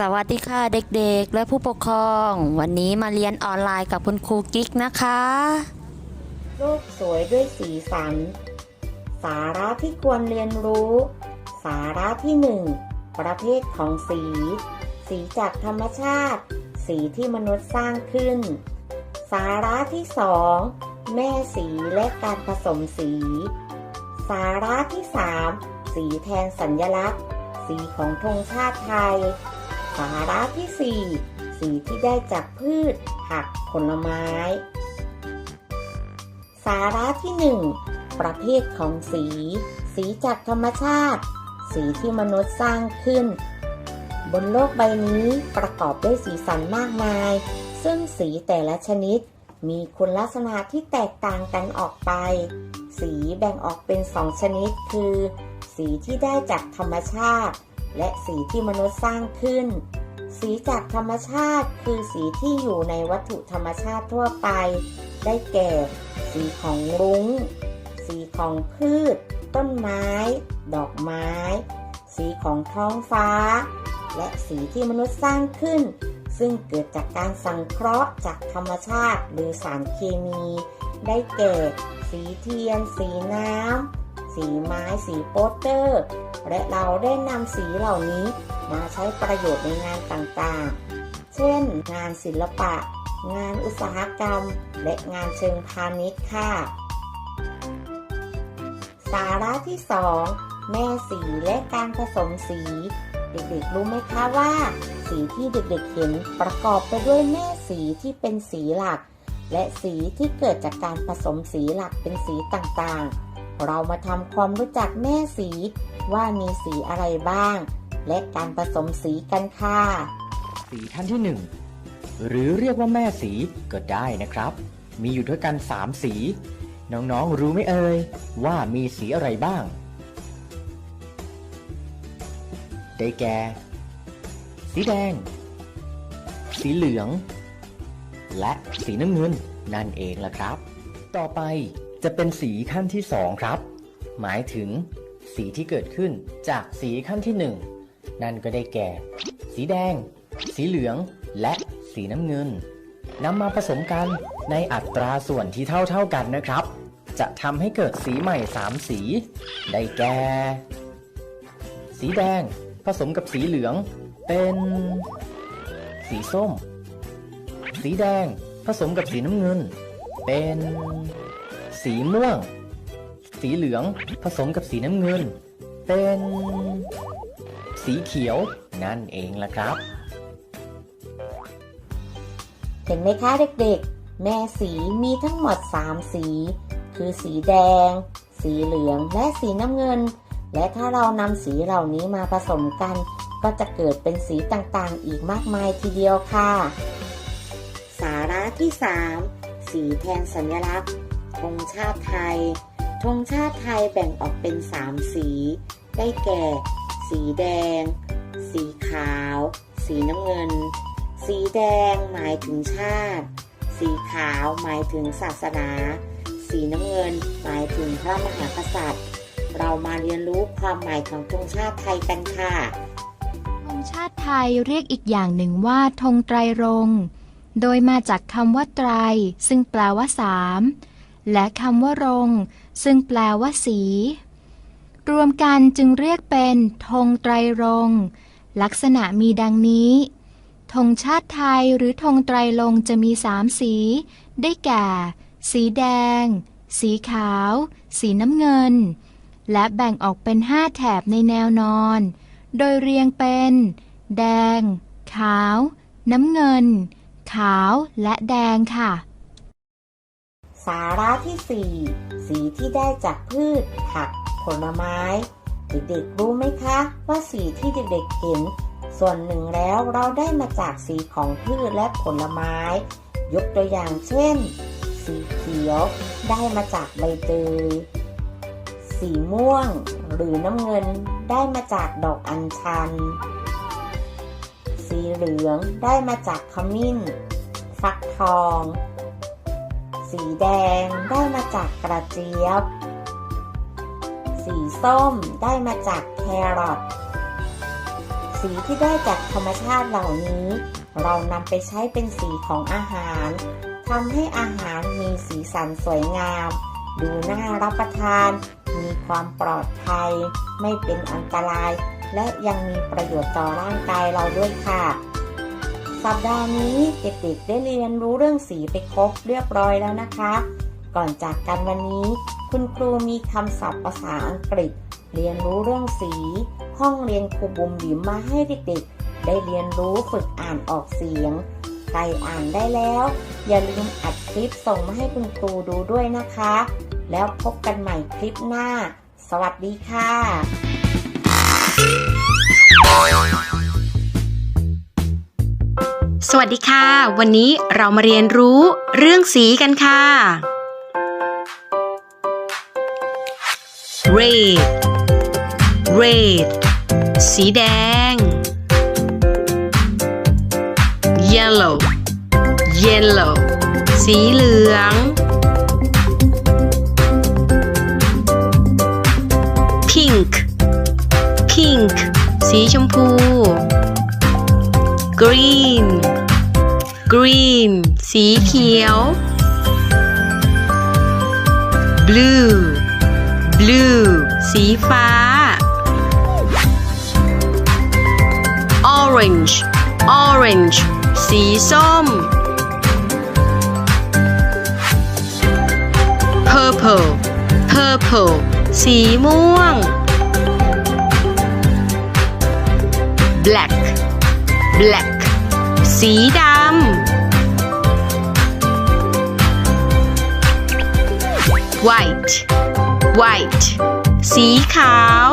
สวัสดีค่ะเด็กๆ และผู้ปกครอง วันนี้มาเรียนออนไลน์กับคุณครูกิ๊กนะคะ โลกสวยด้วยสีสัน สาระที่ควรเรียนรู้ สาระที่หนึ่งประเภทของสี สีจากธรรมชาติ สีที่มนุษย์สร้างขึ้น สาระที่สองแม่สีและการผสมสี สาระที่สามสีแทนสัญลักษณ์ สีของธงชาติไทย สาระที่สี่สีที่ได้จากพืช ผักผลไม้ สาระที่หนึ่งประเภทของสี สีจากธรรมชาติ สีที่มนุษย์สร้างขึ้น บนโลกใบนี้ประกอบด้วยสีสันมากมาย ซึ่งสีแต่ละชนิดมีคุณลักษณะที่แตกต่างกันออกไป สีแบ่งออกเป็นสองชนิดคือ สีที่ได้จากธรรมชาติ และสีที่มนุษย์สร้างขึ้น สีจากธรรมชาติคือสีที่อยู่ในวัตถุธรรมชาติทั่วไป ได้แก่ สีของรุง้ง สีของพืช ต้นไม้ ดอกไม้ สีของท้องฟ้า และสีที่มนุษย์สร้างขึ้น ซึ่งเกิดจากการสังเคราะห์จากธรรมชาติหรือสารเคมี ได้แก่ สีเทียน สีน้ำสีไม้ สีโปสเตอร์ และเราได้นำสีเหล่านี้มาใช้ประโยชน์ในงานต่างๆ เช่น งานศิลปะ งานอุตสาหกรรม และงานเชิงพาณิชย์ค่ะ สาระที่ 2 แม่สีและการผสมสี เด็กๆรู้ไหมคะว่า สีที่เด็กๆเห็นประกอบไปด้วยแม่สีที่เป็นสีหลัก และสีที่เกิดจากการผสมสีหลักเป็นสีต่างๆ เรามาทำความรู้จักแม่สี ว่ามีสีอะไรบ้าง และการผสมสีกันค่ะ สีท่านที่หนึ่งหรือเรียกว่าแม่สีก็ได้นะครับ มีอยู่ด้วยกัน3สี น้องๆรู้ไหมเอ่ยว่ามีสีอะไรบ้าง ได้แก่ สีแดง สีเหลือง และสีน้ำเงินนั่นเองล่ะครับ ต่อไปจะเป็นสีขั้นที่สองครับ หมายถึง สีที่เกิดขึ้นจากสีขั้นที่หนึ่งนั่นก็ได้แก่ สีแดง สีเหลือง และสีน้ำเงินนำมาผสมกันในอัตราส่วนที่เท่าๆกันนะครับ จะทำให้เกิดสีใหม่ 3 สี ได้แก่ สีแดงผสมกับสีเหลือง เป็น สีส้ม สีแดงผสมกับสีน้ำเงิน เป็น สีม่วง สีเหลือง ผสมกับสีน้ำเงิน เป็น สีเขียวนั่นเองล่ะครับ เห็นไหมคะเด็กๆ แม่สีมีทั้งหมด 3 สี คือสีแดง สีเหลืองและสีน้ำเงิน และถ้าเรานำสีเหล่านี้มาผสมกัน ก็จะเกิดเป็นสีต่างๆ อีกมากมายทีเดียวค่ะ สาระที่ 3 สีแทนสัญลักษณ์ธงชาติไทย ธงชาติไทยแบ่งออกเป็น 3 สี ได้แก่ สีแดง สีขาว สีน้ำเงิน สีแดงหมายถึงชาติ สีขาวหมายถึงศาสนา สีน้ำเงินหมายถึงพระมหากษัตริย์ เรามาเรียนรู้ความหมายของธงชาติไทยกันค่ะธงชาติไทยเรียกอีกอย่างหนึ่งว่าธงไตรรง โดยมาจากคำว่าไตร ซึ่งแปลว่าสาม และคำว่ารงซึ่งแปลว่าสี รวมกันจึงเรียกเป็นธงไตรรงลักษณะมีดังนี้ธงชาติไทยหรือธงไตรรงจะมีสามสี ได้แก่ สีแดง สีขาว สีน้ำเงิน และแบ่งออกเป็นห้าแถบในแนวนอน โดยเรียงเป็น แดง ขาว น้ำเงิน ขาวและแดงค่ะ สาระที่ 4 สีที่ได้จากพืช ผัก ผลไม้ เด็กๆรู้ไหมคะ ว่าสีที่เด็กๆเห็น ส่วนหนึ่งแล้วเราได้มาจากสีของพืชและผลไม้ ยกตัวอย่างเช่น สีเขียวได้มาจากใบเตยสีม่วงหรือน้ำเงินได้มาจากดอกอัญชัน สีเหลืองได้มาจากขมิ้น ฟักทอง สีแดงได้มาจากกระเจี๊ยบ สีส้มได้มาจากแครอทสสีที่ได้จากธรรมชาติเหล่านี้ เรานำไปใช้เป็นสีของอาหารทำให้อาหารมีสีสันสวยงาม ดูน่ารับประทาน มีความปลอดภัย ไม่เป็นอันตราย และยังมีประโยชน์ต่อร่างกายเราด้วยค่ะ สัปดาห์นี้เด็กๆได้เรียนรู้เรื่องสีไปครบเรียบร้อยแล้วนะคะ ก่อนจากกันวันนี้ คุณครูมีคำศัพท์ภาษาอังกฤษ เรียนรู้เรื่องสี ห้องเรียนครูบุมบิมมาให้เด็กๆ ได้เรียนรู้ฝึกอ่านออกเสียง ใครอ่านได้แล้ว อย่าลืมอัดคลิปส่งมาให้คุณครูดูด้วยนะคะ แล้วพบกันใหม่คลิปหน้า สวัสดีค่ะ วัสดีค่ะ วันนี้เรามาเรียนรู้เรื่องสีกันค่ะ red red สีแดง yellow yellow สีเหลือง pink pink สีชมพู green green สีเขียว blue blue สีฟ้า orange orange สีส้ม purple purple สีม่วง black black สีดำ white white สีขาว